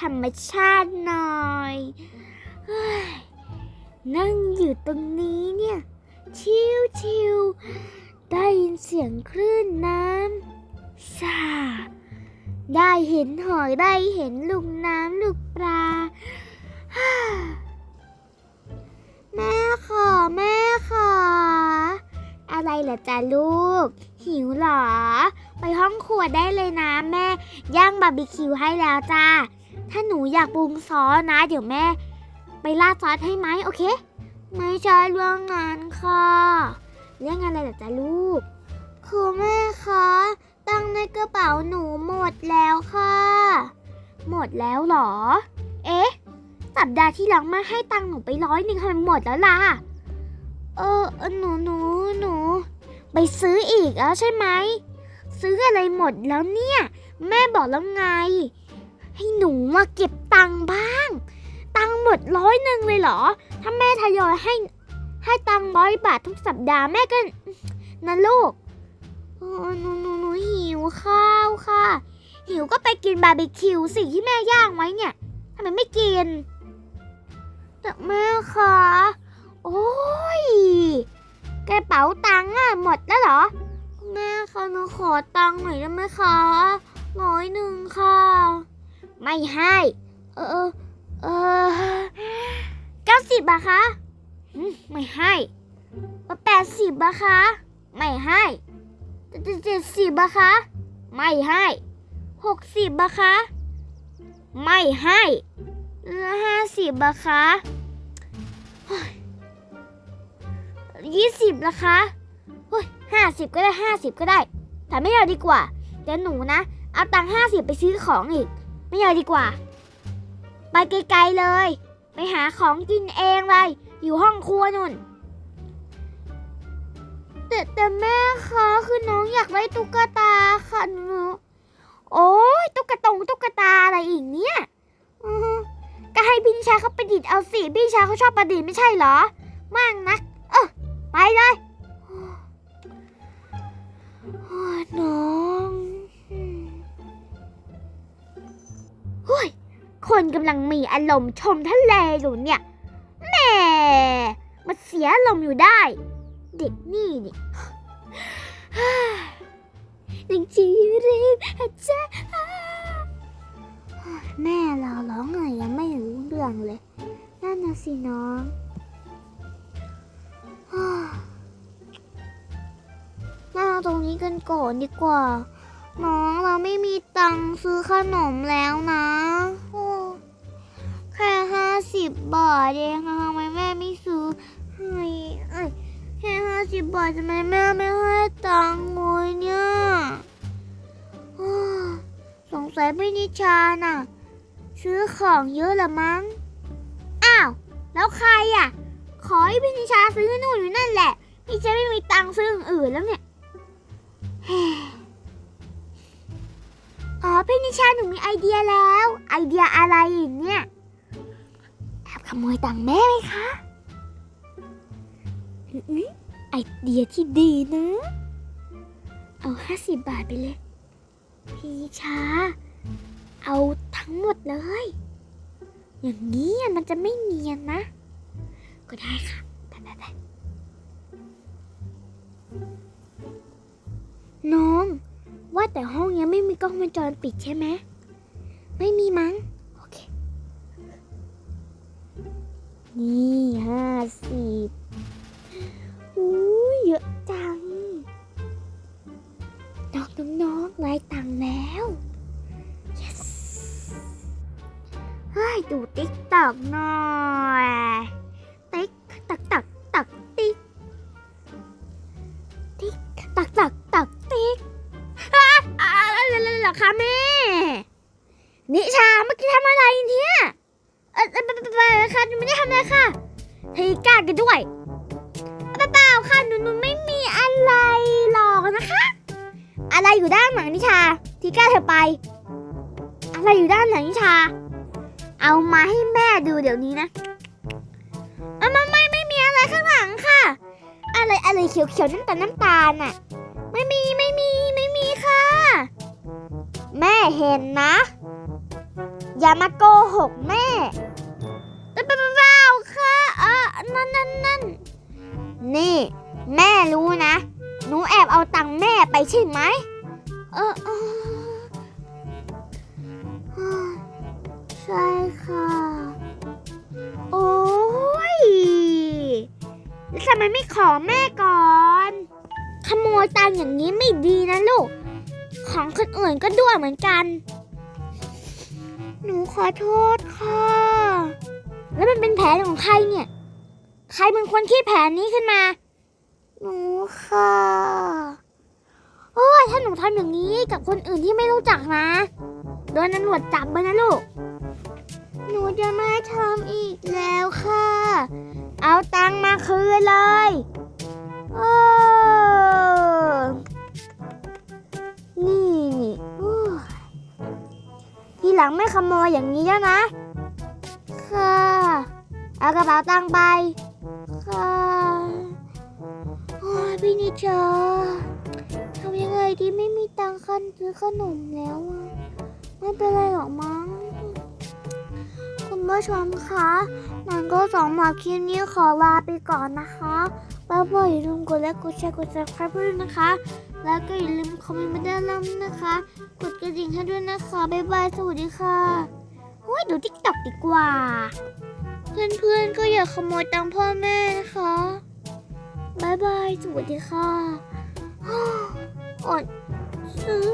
ธรรมชาติหน่อยเฮ้ยนั่งอยู่ตรงนี้เนี่ย ชิวชิวได้ยินเสียงคลื่นน้ำสาได้เห็นหอยได้เห็นลูกน้ำลูกปลาแม่ขอแม่ขอ อะไรเหรอจ๊ะลูก หิวหรอ ไปห้องครัวได้เลยนะแม่ ย่างบาร์บีคิวให้แล้วจ้า ถ้าหนูอยากปรุงซอสนะ เดี๋ยวแม่ ไปราดซอสให้ไหมโอเค ไม่ใช่เรื่องงานค่ะ เรื่องอะไรเหรอจ๊ะลูก คือแม่คะตังในกระเป๋าหนูหมดแล้วค่ะ หมดแล้วเหรอ เอ๊ะ สัปดาห์ที่แล้วมาให้ตังหนูไปร้อยหนึ่งทำไมหมดแล้วล่ะ เออ หนูหนูหนู ไปซื้ออีกแล้วใช่ไหม ซื้ออะไรหมดแล้วเนี่ย แม่บอกแล้วไง ให้หนูมาเก็บตังค์บ้าง ตังค์หมดร้อยหนึ่งเลยเหรอ ถ้าแม่ทยอยให้ให้ตังค์ร้อยบาททุกสัปดาห์แม่ก็นะลูกหนูหนูหนูหิวข้าวค่ะ หิวก็ไปกินบาร์บีคิวสิที่แม่ย่างไว้เนี่ยทำไมไม่กินแต่แม่คะโอ้ยกระเป๋าตังค์อะหมดแล้วเหรอ แม่คะหนูขอตังค์หน่อยได้ไหมคะร้อยหนึ่งค่ะ ไม่ให้ เออ เออเก้าสิบอะคะไม่ให้แปดสิบอะคะ ไม่ให้เจ็ดสิบอะคะ ไม่ให้หกสิบอะคะ ไม่ให้ห้าสิบอะคะยี่สิบละคะเฮ้ยห้าสิบก็ได้ห้าสิบก็ได้แต่ไม่เอาดีกว่าเดี๋ยวหนูนะ เอาตังค์ห้าสิบไปซื้อของอีก ไม่เอาดีกว่า ไปไกลๆเลย ไปหาของกินเองเลย อยู่ห้องครัวนุ่น แต่แต่แม่คะคือน้องอยากได้ตุ๊กตาค่ะหนูโอ้ยตุ๊กตงตุ๊กตาอะไรอีกเนี่ยก็ให้พี่ชาเขาประดิษฐ์เอาสิพี่ชาเขาชอบประดิษฐ์ไม่ใช่เหรอมากนัก เออไปเลยโอ้ยน้อง เฮ้ย คนกำลังมีอารมณ์ชมทะเลอยู่เนี่ยแหมมาเสียอารมณ์อยู่ได้ เด็กนี่เนี่ยจริงจีรีบอาจารย์แม่เราร้องไงยังไม่รู้เรื่องเลย นั่นนะสิน้องนั่งตรงนี้กันก่อนดีกว่า น้องเราไม่มีตังค์ซื้อขนมแล้วนะโอ้แค่ห้าสิบบาทเองทำไมแม่ไม่ซื้อให้เอ้ยแค่ห้าสิบบาททำไมแม่ไม่ให้ตังค์เลยเนี่ยสงสัยพี่นิชาน่ะ ซื้อของเยอะละมั้ง อ้าว แล้วใครอะ ขอให้พี่นิชาซื้อให้หนูอยู่นั่นแหละพี่จะไม่มีตังค์ซื้ออื่นแล้วเนี่ย อ๋อพี่นิชาหนูมีไอเดียแล้ว ไอเดียอะไรอีกเนี่ยแอบขโมยตังค์แม่ไหมคะอไอเดียที่ดีนะ เอาห้าสิบบาทไปเลย พี่นิชา เอาทั้งหมดเลย อย่างนี้อะมันจะไม่เนียนนะ ก็ได้ค่ะไปไปไปน้อง ว่าแต่ห้องยังไม่มีกล้องวงจรปิดใช่ไหม ไม่มีมั้ง โอเค นี่ห้าสิบอู้ยเยอะจัง น้องน้องน้องไล่ตังแล้ว yes เฮ้ย ดูติ๊กตอกหน่อย นิชาเมื่อกี้ทำอะไรเนี่ยเออเออเปล่าๆค่ะหนูไม่ได้ทำอะไรค่ะเฮ้ยกล้ากันด้วยเปล่าๆค่ะหนูหนูไม่มีอะไรหรอกนะคะ อะไรอยู่ด้านหลังนิชา ทีก้าเธอไป อะไรอยู่ด้านหลังนิชา เอามาให้แม่ดูเดี๋ยวนี้นะเอามาไม่ไม่มีอะไรข้างหลังค่ะ อะไรอะไรเขียวๆน้ำตาลน้ำตาลน่ะ ห็นนะ อย่ามาโกหกแม่เปล่าเปล่าค่ะเออนั่นนั่นนั่นนี่ แม่รู้นะ หนูแอบเอาตังค์แม่ไปใช่ไหมเออเออเออใช่ค่ะ โอ้ยแล้วทำไมไม่ขอแม่ก่อน ขโมยตังค์อย่างนี้ไม่ดีนะลูก ของคนอื่นก็ด้วยเหมือนกัน หนูขอโทษค่ะ แล้วมันเป็นแผนของใครเนี่ย ใครเป็นคนคิดแผนนี้ขึ้นมา หนูค่ะ โอ้ยถ้าหนูทำอย่างนี้กับคนอื่นที่ไม่รู้จักนะ โดนตำรวจจับไปนะลูก หนูจะไม่ทำอีกแล้วค่ะ เอาตังมาคืนเลย ลังไม่ขโมยอย่างนี้แล้วนะ ค่ะ เอากระเป๋าตังค์ไป ค่ะโอ้ยพี่นิจาทำยังไงดีไม่มีตังค์คันซื้อขนมแล้วอะไม่เป็นไรหรอกมั้ง คุณผู้ชมคะมันก็สองหมาคลิปนี้ขอลาไปก่อนนะคะบ๊ายบายอย่าลืมกดไลค์กดแชร์กด subscribe ด้วยนะคะ แล้วก็อย่าลืมคอมเมนต์มาด้านล่างนะคะ กด ระดิ่งให้ด้วยนะคะ บ๊ายบาย สวัสดีค่ะโอ้ยดูทิกตอกดีกว่า เพื่อนๆก็อย่าขโมยตังค์พ่อแม่นะคะ บ๊ายบาย สวัสดีค่ะอดซื้อ